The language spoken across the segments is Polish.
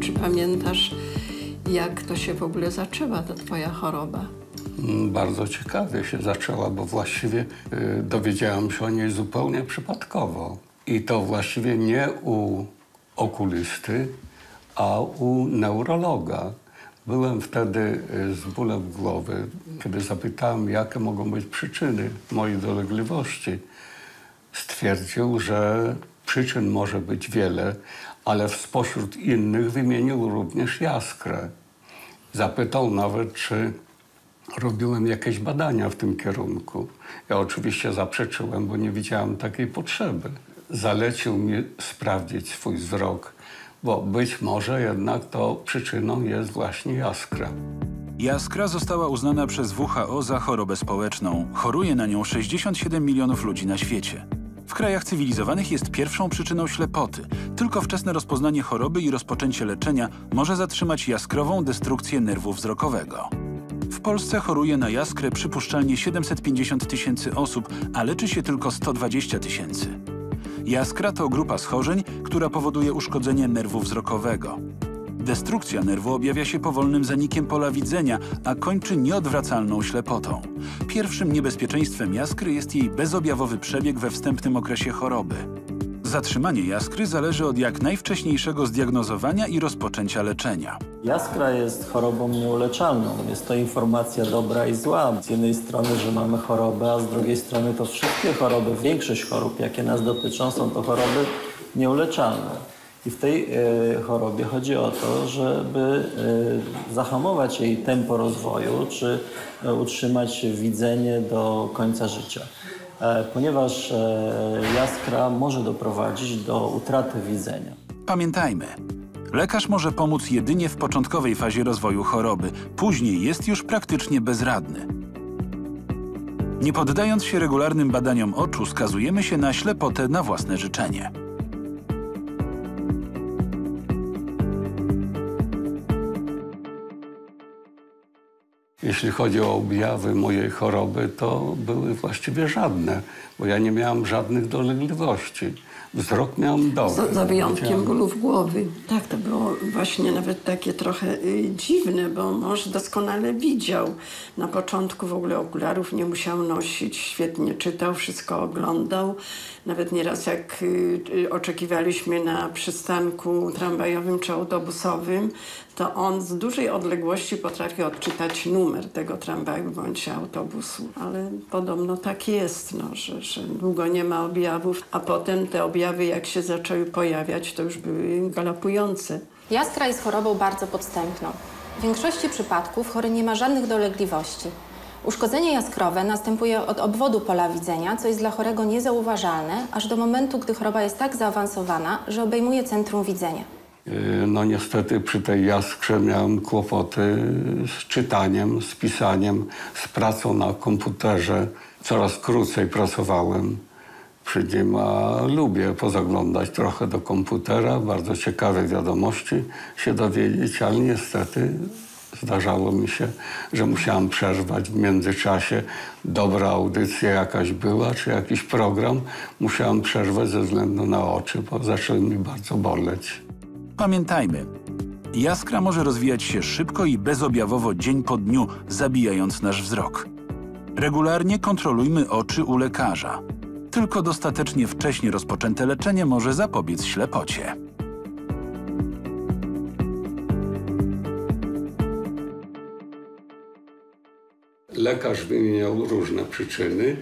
Czy pamiętasz, jak to się w ogóle zaczęła, ta twoja choroba? Mm, Bardzo ciekawie się zaczęła, bo właściwie y, dowiedziałam się o niej zupełnie przypadkowo. I to właściwie nie u okulisty, a u neurologa. Byłem wtedy y, z bólem głowy, kiedy zapytałem, jakie mogą być przyczyny mojej dolegliwości. Stwierdził, że przyczyn może być wiele, ale spośród innych wymienił również jaskrę. Zapytał nawet, czy robiłem jakieś badania w tym kierunku. Ja oczywiście zaprzeczyłem, bo nie widziałem takiej potrzeby. Zalecił mi sprawdzić swój wzrok, bo być może jednak to przyczyną jest właśnie jaskra. Jaskra została uznana przez WHO za chorobę społeczną. Choruje na nią 67 milionów ludzi na świecie. Krajach cywilizowanych jest pierwszą przyczyną ślepoty. Tylko wczesne rozpoznanie choroby i rozpoczęcie leczenia może zatrzymać jaskrową destrukcję nerwu wzrokowego. W Polsce choruje na jaskrę przypuszczalnie 750 tysięcy osób, a leczy się tylko 120 tysięcy. Jaskra to grupa schorzeń, która powoduje uszkodzenie nerwu wzrokowego. Destrukcja nerwu objawia się powolnym zanikiem pola widzenia, a kończy nieodwracalną ślepotą. Pierwszym niebezpieczeństwem jaskry jest jej bezobjawowy przebieg we wstępnym okresie choroby. Zatrzymanie jaskry zależy od jak najwcześniejszego zdiagnozowania i rozpoczęcia leczenia. Jaskra jest chorobą nieuleczalną. Jest to informacja dobra i zła. Z jednej strony, że mamy chorobę, a z drugiej strony to wszystkie choroby, większość chorób, jakie nas dotyczą, są to choroby nieuleczalne. I w tej e, chorobie chodzi o to, żeby e, zahamować jej tempo rozwoju, czy e, utrzymać widzenie do końca życia. Ponieważ jaskra może doprowadzić do utraty widzenia. Pamiętajmy, lekarz może pomóc jedynie w początkowej fazie rozwoju choroby, później jest już praktycznie bezradny. Nie poddając się regularnym badaniom oczu, skazujemy się na ślepotę na własne życzenie. Jeśli chodzi o objawy mojej choroby, to były właściwie żadne, bo ja nie miałem żadnych dolegliwości. Wzrok miałem dobry. Za, wyjątkiem bólów głowy. Tak, to było właśnie nawet takie trochę y, dziwne, bo mąż doskonale widział. Na początku w ogóle okularów nie musiał nosić, świetnie czytał, wszystko oglądał. Nawet nieraz jak y, y, oczekiwaliśmy na przystanku tramwajowym czy autobusowym, to on z dużej odległości potrafił odczytać numer tego tramwaju bądź autobusu. Ale podobno tak jest, no, że, że długo nie ma objawów, a potem te objawy jak się zaczęły pojawiać, to już były galopujące. Jaskra jest chorobą bardzo podstępną. W większości przypadków chory nie ma żadnych dolegliwości. Uszkodzenie jaskrowe następuje od obwodu pola widzenia, co jest dla chorego niezauważalne, aż do momentu, gdy choroba jest tak zaawansowana, że obejmuje centrum widzenia. Y, No niestety przy tej jaskrze miałem kłopoty z czytaniem, z pisaniem, z pracą na komputerze. Coraz krócej pracowałem przy nim, a lubię pozaglądać trochę do komputera, bardzo ciekawe wiadomości się dowiedzieć, ale niestety zdarzało mi się, że musiałem przerwać w międzyczasie. Dobra audycja jakaś była, czy jakiś program, musiałem przerwać ze względu na oczy, bo zaczęły mi bardzo boleć. Pamiętajmy, jaskra może rozwijać się szybko i bezobjawowo dzień po dniu, zabijając nasz wzrok. Regularnie kontrolujmy oczy u lekarza. Tylko dostatecznie wcześnie rozpoczęte leczenie może zapobiec ślepocie. Lekarz wymieniał różne przyczyny,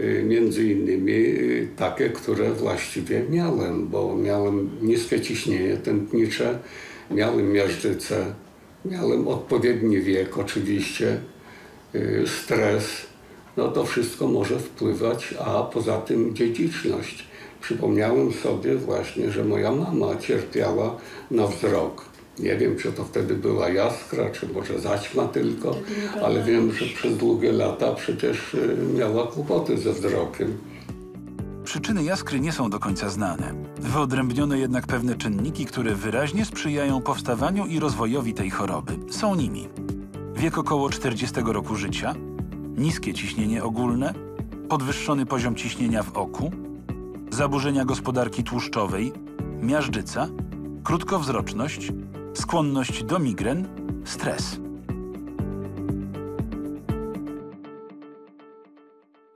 y, między innymi y, takie, które właściwie miałem, bo miałem niskie ciśnienie tętnicze, miałem miażdżycę, miałem odpowiedni wiek oczywiście, y, stres. No to wszystko może wpływać, a poza tym dziedziczność. Przypomniałem sobie właśnie, że moja mama cierpiała na wzrok. Nie wiem, czy to wtedy była jaskra, czy może zaćma tylko, ale wiem, że przez długie lata przecież y, miała kłopoty ze wzrokiem. Przyczyny jaskry nie są do końca znane. Wyodrębniono jednak pewne czynniki, które wyraźnie sprzyjają powstawaniu i rozwojowi tej choroby. Są nimi wiek około 40 roku życia, niskie ciśnienie ogólne, podwyższony poziom ciśnienia w oku, zaburzenia gospodarki tłuszczowej, miażdżyca, krótkowzroczność, skłonność do migren, stres.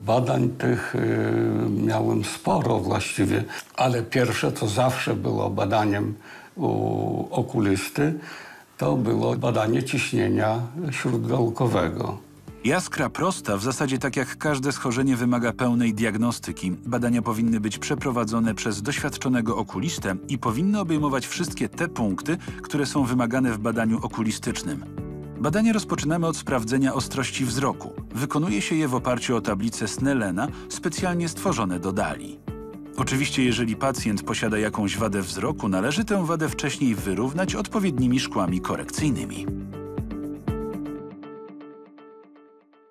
Badań tych y, miałem sporo właściwie, ale pierwsze, co zawsze było badaniem u okulisty, to było badanie ciśnienia śródgałkowego. Jaskra prosta w zasadzie tak jak każde schorzenie wymaga pełnej diagnostyki. Badania powinny być przeprowadzone przez doświadczonego okulistę i powinny obejmować wszystkie te punkty, które są wymagane w badaniu okulistycznym. Badanie rozpoczynamy od sprawdzenia ostrości wzroku. Wykonuje się je w oparciu o tablice Snellena, specjalnie stworzone do dali. Oczywiście, jeżeli pacjent posiada jakąś wadę wzroku, należy tę wadę wcześniej wyrównać odpowiednimi szkłami korekcyjnymi.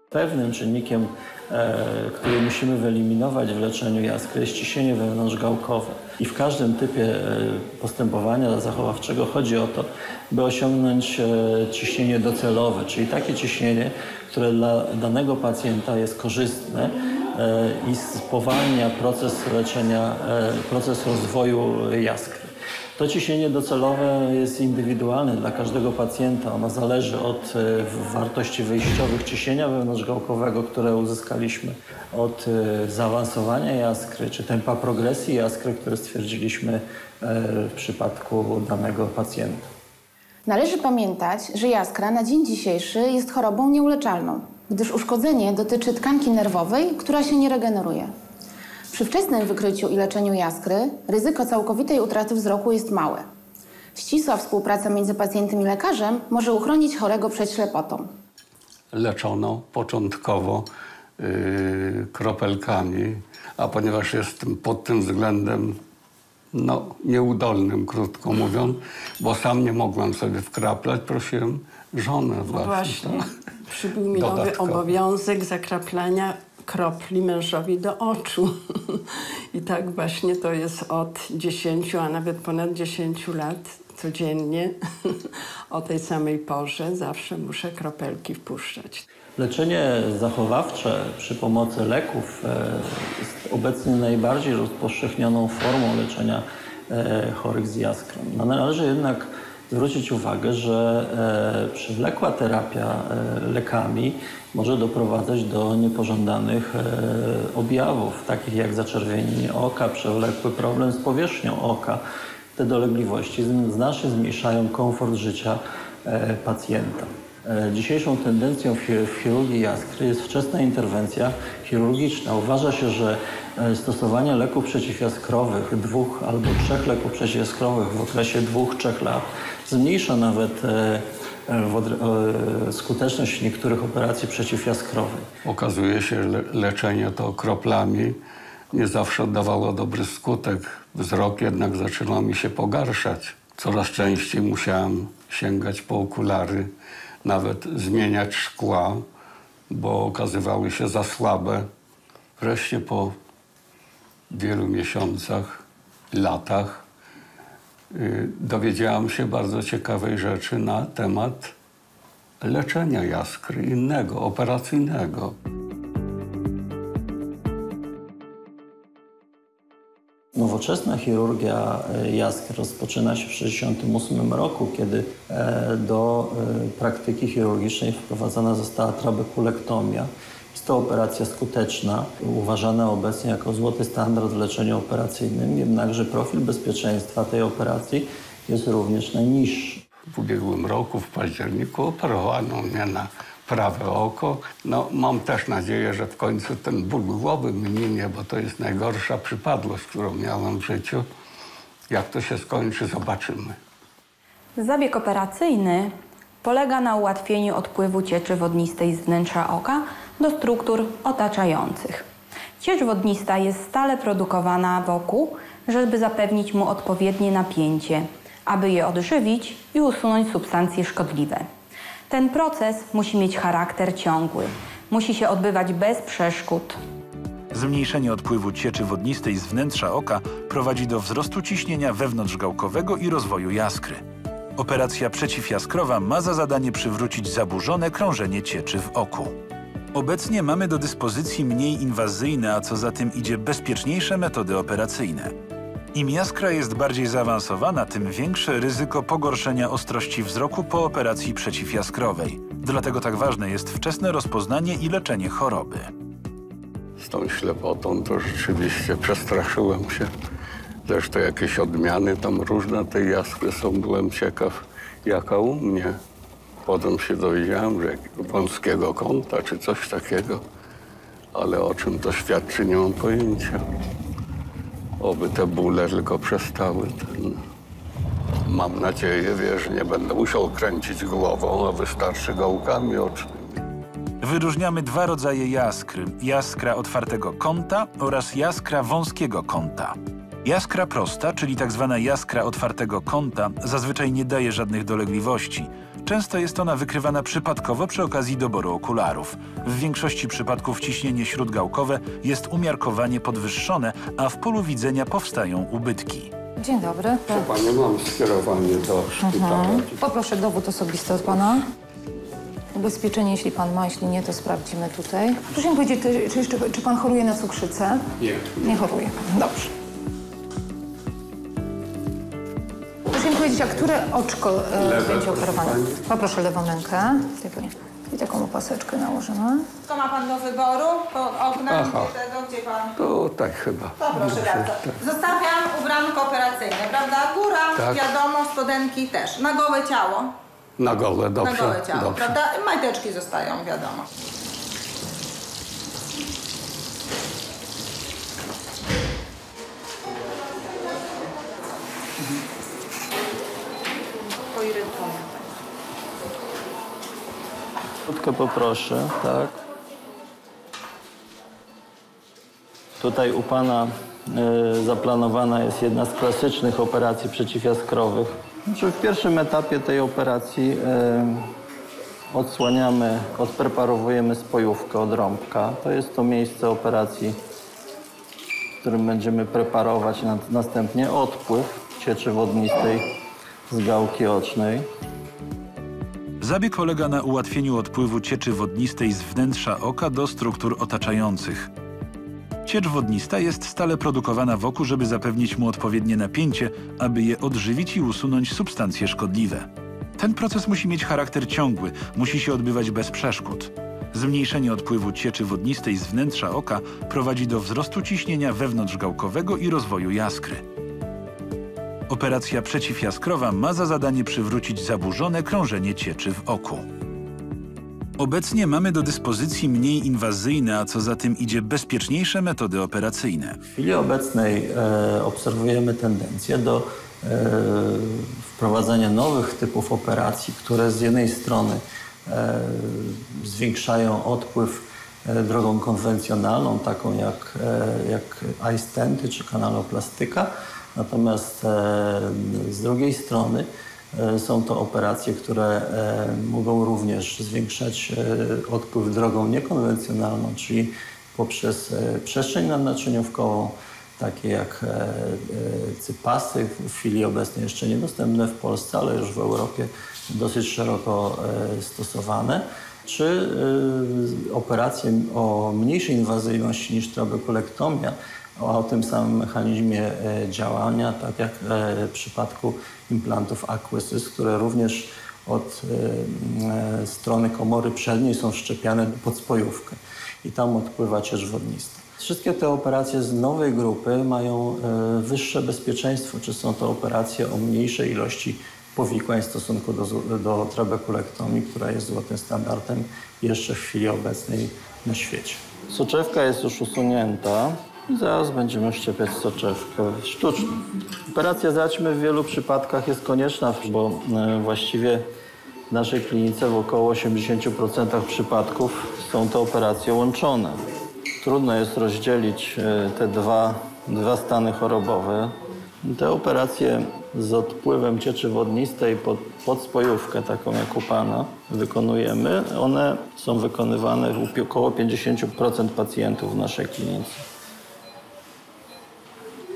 Pewnym czynnikiem, e, który musimy wyeliminować w leczeniu jaskry jest ciśnienie wewnątrzgałkowe. I w każdym typie e, postępowania zachowawczego chodzi o to, by osiągnąć e, ciśnienie docelowe, czyli takie ciśnienie, które dla danego pacjenta jest korzystne i spowalnia proces leczenia, proces rozwoju jaskry. To ciśnienie docelowe jest indywidualne dla każdego pacjenta. Ono zależy od e, wartości wyjściowych ciśnienia wewnątrzgałkowego, które uzyskaliśmy, od e, zaawansowania jaskry, czy tempa progresji jaskry, które stwierdziliśmy e, w przypadku danego pacjenta. Należy pamiętać, że jaskra na dzień dzisiejszy jest chorobą nieuleczalną, gdyż uszkodzenie dotyczy tkanki nerwowej, która się nie regeneruje. Przy wczesnym wykryciu i leczeniu jaskry ryzyko całkowitej utraty wzroku jest małe. Ścisła współpraca między pacjentem i lekarzem może uchronić chorego przed ślepotą. leczono początkowo y, kropelkami, a ponieważ jestem pod tym względem no, nieudolnym, krótko mówiąc, bo sam nie mogłem sobie wkraplać, prosiłem żonę właśnie. Właśnie. tak? Przybył mi nowy obowiązek zakraplania kropli mężowi do oczu. I tak właśnie to jest od 10, a nawet ponad 10 lat codziennie o tej samej porze zawsze muszę kropelki wpuszczać. Leczenie zachowawcze przy pomocy leków e, jest obecnie najbardziej rozpowszechnioną formą leczenia e, chorych z jaskrą. No, należy jednak zwrócić uwagę, że e, przewlekła terapia e, lekami może doprowadzać do niepożądanych e, objawów, takich jak zaczerwienienie oka, przewlekły problem z powierzchnią oka. Te dolegliwości znacznie zmniejszają komfort życia pacjenta. Dzisiejszą tendencją w chi- w chirurgii jaskry jest wczesna interwencja chirurgiczna. Uważa się, że stosowanie leków przeciwjaskrowych, dwóch albo trzech leków przeciwjaskrowych w okresie dwóch, trzech lat zmniejsza nawet e, e, e, skuteczność niektórych operacji przeciwjaskrowych. Okazuje się, le leczenie to kroplami nie zawsze dawało dobry skutek. Wzrok jednak zaczynał mi się pogarszać. Coraz częściej musiałem sięgać po okulary, nawet zmieniać szkła, bo okazywały się za słabe. Wreszcie po wielu miesiącach, latach y, dowiedziałam się bardzo ciekawej rzeczy na temat leczenia jaskry innego, operacyjnego. Nowoczesna chirurgia e, jaskry rozpoczyna się w 1968 roku, kiedy e, do e, praktyki chirurgicznej wprowadzona została trabekulektomia. Jest to operacja skuteczna, uważana obecnie jako złoty standard w leczeniu operacyjnym, jednakże profil bezpieczeństwa tej operacji jest również najniższy. W ubiegłym roku, w październiku, operowano mnie na prawe oko. No, mam też nadzieję, że w końcu ten ból głowy minie, bo to jest najgorsza przypadłość, którą miałem w życiu. Jak to się skończy, zobaczymy. Zabieg operacyjny polega na ułatwieniu odpływu cieczy wodnistej z wnętrza oka do struktur otaczających. Ciecz wodnista jest stale produkowana wokół, żeby zapewnić mu odpowiednie napięcie, aby je odżywić i usunąć substancje szkodliwe. Ten proces musi mieć charakter ciągły. Musi się odbywać bez przeszkód, Zmniejszenie odpływu cieczy wodnistej z wnętrza oka prowadzi do wzrostu ciśnienia wewnątrzgałkowego i rozwoju jaskry. Operacja przeciwjaskrowa ma za zadanie przywrócić zaburzone krążenie cieczy w oku. Obecnie mamy do dyspozycji mniej inwazyjne, a co za tym idzie bezpieczniejsze metody operacyjne. Im jaskra jest bardziej zaawansowana, tym większe ryzyko pogorszenia ostrości wzroku po operacji przeciwjaskrowej. Dlatego tak ważne jest wczesne rozpoznanie i leczenie choroby. Z tą ślepotą to rzeczywiście przestraszyłem się. Zresztą jakieś odmiany tam różne tej jaskry są. Byłem ciekaw, jaka u mnie. Potem się dowiedziałem, że wąskiego kąta czy coś takiego. Ale o czym to świadczy, nie mam pojęcia. Oby te bóle tylko przestały. Ten... Mam nadzieję, wie, że nie będę musiał kręcić głową, a wystarczy gałkami ocznymi. Wyróżniamy dwa rodzaje jaskry: jaskra otwartego kąta oraz jaskra wąskiego kąta. Jaskra prosta, czyli tak zwana jaskra otwartego kąta, zazwyczaj nie daje żadnych dolegliwości. Często jest ona wykrywana przypadkowo przy okazji doboru okularów. W większości przypadków ciśnienie śródgałkowe jest umiarkowanie podwyższone, a w polu widzenia powstają ubytki. Dzień dobry. Panie, mam skierowanie do szpitala. Poproszę dowód osobisty od pana. Ubezpieczenie, jeśli pan ma, jeśli nie, to sprawdzimy tutaj. Proszę mi powiedzieć, czy, czy, jeszcze, czy pan choruje na cukrzycę? Nie. Nie choruje. Dobrze. Powiedzieć, a które oczko e, będzie operowane? Poproszę lewą rękę. Pani- I taką opaseczkę nałożymy. Co ma pan do wyboru? Po okna, Aha. gdzie tego, gdzie pan... To tak chyba. To proszę bardzo. Zostawiam ubranko operacyjne, prawda? Góra, Tak. wiadomo, spodenki też. Na gołe ciało. Na gole, dobrze. Na gołe ciało, dobrze. prawda? Majteczki zostają, wiadomo. Krótko poproszę, tak. Tutaj u Pana y, zaplanowana jest jedna z klasycznych operacji przeciwjaskrowych. Znaczy w pierwszym etapie tej operacji y, odsłaniamy, odpreparowujemy spojówkę od rąbka. To jest to miejsce operacji, w którym będziemy preparować na, następnie odpływ cieczy wodnistej z gałki ocznej. Zabieg polega na ułatwieniu odpływu cieczy wodnistej z wnętrza oka do struktur otaczających. Ciecz wodnista jest stale produkowana w oku, żeby zapewnić mu odpowiednie napięcie, aby je odżywić i usunąć substancje szkodliwe. Ten proces musi mieć charakter ciągły, musi się odbywać bez przeszkód. Zmniejszenie odpływu cieczy wodnistej z wnętrza oka prowadzi do wzrostu ciśnienia wewnątrzgałkowego i rozwoju jaskry. Operacja przeciwjaskrowa ma za zadanie przywrócić zaburzone krążenie cieczy w oku. Obecnie mamy do dyspozycji mniej inwazyjne, a co za tym idzie bezpieczniejsze metody operacyjne. W chwili obecnej e, obserwujemy tendencję do e, wprowadzania nowych typów operacji, które z jednej strony e, zwiększają odpływ e, drogą konwencjonalną, taką jak, e, jak iStenty czy kanaloplastyka, natomiast e, z drugiej strony e, są to operacje, które e, mogą również zwiększać odpływ drogą niekonwencjonalną, czyli poprzez przestrzeń nadnaczyniówkową, takie jak cypasy, w chwili obecnej jeszcze niedostępne w Polsce, ale już w Europie dosyć szeroko stosowane, czy operacje o mniejszej inwazyjności niż trabekulektomia, o tym samym mechanizmie e, działania, tak jak e, w przypadku implantów Aquisys, które również od e, strony komory przedniej są wszczepiane pod spojówkę i tam odpływa ciecz wodnista. Wszystkie te operacje z nowej grupy mają wyższe bezpieczeństwo, czy są to operacje o mniejszej ilości powikłań w stosunku do, do trabekulektomii, która jest złotym standardem jeszcze w chwili obecnej na świecie. Soczewka jest już usunięta. Zaraz będziemy szczepiać soczewkę sztuczną. Operacja zaćmy w wielu przypadkach jest konieczna, bo e, właściwie w naszej klinice w około 80% przypadków są to operacje łączone. Trudno jest rozdzielić e, te dwa, dwa stany chorobowe. Te operacje z odpływem cieczy wodnistej pod, pod spojówkę, taką jak u Pana, wykonujemy. One są wykonywane u około 50% pacjentów w naszej klinice.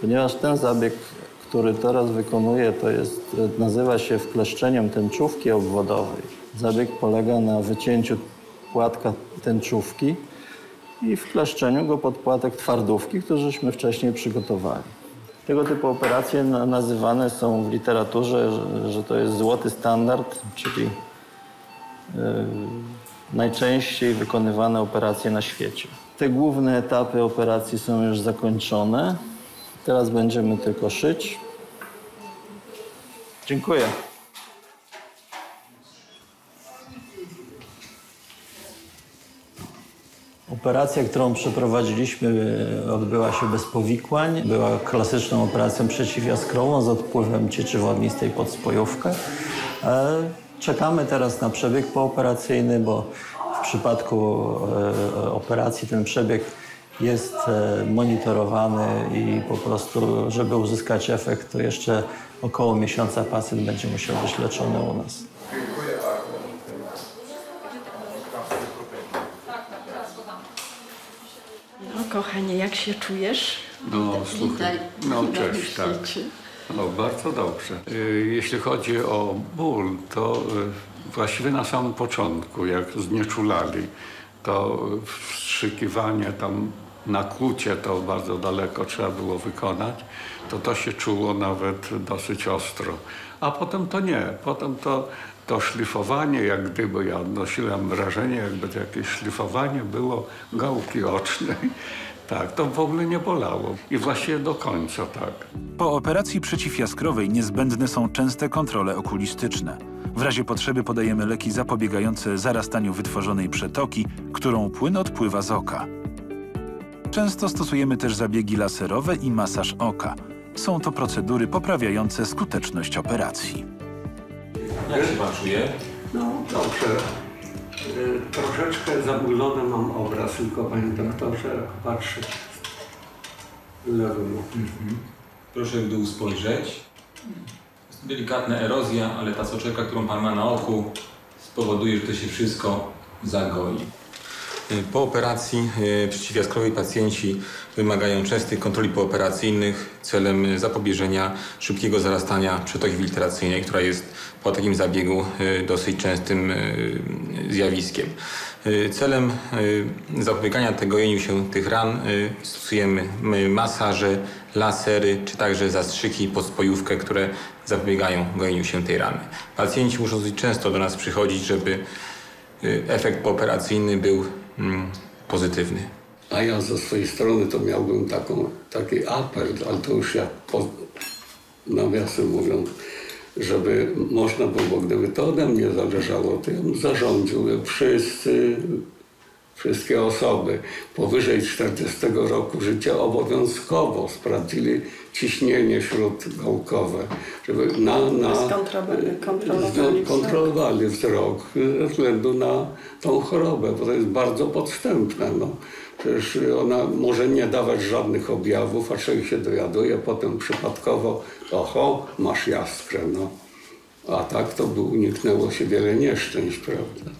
Ponieważ ten zabieg, który teraz wykonuję, to jest, nazywa się wkleszczeniem tęczówki obwodowej. Zabieg polega na wycięciu płatka tęczówki i wkleszczeniu go pod płatek twardówki, którzyśmy wcześniej przygotowali. Tego typu operacje na- nazywane są w literaturze, że, to jest złoty standard, czyli yy, najczęściej wykonywane operacje na świecie. Te główne etapy operacji są już zakończone. Teraz będziemy tylko szyć. Dziękuję. Operacja, którą przeprowadziliśmy, e, odbyła się bez powikłań. Była klasyczną operacją przeciwjaskrową z odpływem cieczy wodnistej pod spojówkę. E, Czekamy teraz na przebieg pooperacyjny, bo w przypadku e, operacji ten przebieg jest e, monitorowany i po prostu, żeby uzyskać efekt, to jeszcze około miesiąca pacjent będzie musiał być leczony u nas. No kochanie, jak się czujesz? No, słuchaj. No, cześć, tak. No, bardzo dobrze. Y, Jeśli chodzi o ból, to y, właściwie na samym początku, jak znieczulali, to wstrzykiwanie tam na klucie to bardzo daleko trzeba było wykonać, to to się czuło nawet dosyć ostro. A potem to nie. Potem to, to szlifowanie, jak gdyby ja odnosiłem wrażenie, jakby to jakieś szlifowanie było gałki ocznej. Tak, to w ogóle nie bolało. I właściwie do końca tak. Po operacji przeciwjaskrowej niezbędne są częste kontrole okulistyczne. W razie potrzeby podajemy leki zapobiegające zarastaniu wytworzonej przetoki, którą płyn odpływa z oka. Często stosujemy też zabiegi laserowe i masaż oka. Są to procedury poprawiające skuteczność operacji. Jak się pan czuje? No dobrze. Y, Troszeczkę zamglony mam obraz, tylko panie doktorze, jak patrzę lewym okiem. Proszę w dół spojrzeć. Jest delikatna erozja, ale ta soczewka, którą pan ma na oku, spowoduje, że to się wszystko zagoi. Po operacji e, przeciwjaskrowej pacjenci wymagają częstych kontroli pooperacyjnych celem zapobieżenia szybkiego zarastania przetoki filtracyjnej, która jest po takim zabiegu dosyć częstym zjawiskiem. Celem zapobiegania tego gojeniu się tych ran stosujemy masaże, lasery czy także zastrzyki pod spojówkę, które zapobiegają gojeniu się tej rany. Pacjenci muszą dosyć często do nas przychodzić, żeby y, efekt pooperacyjny był pozytywny. A ja ze swojej strony to miałbym taką, taki apel, ale to już jak po, nawiasem mówiąc, żeby można było, gdyby to ode mnie zależało, to ja bym zarządził, wszyscy, wszystkie osoby powyżej 40 roku życia obowiązkowo sprawdzili ciśnienie śródgałkowe, żeby na, na kontrolowali wzrok. kontrolowali wzrok ze względu na tą chorobę, bo to jest bardzo podstępne. No. Przecież ona może nie dawać żadnych objawów, a człowiek się dowiaduje potem przypadkowo, oho, masz jaskrę. No. A tak to by uniknęło się wiele nieszczęść, prawda?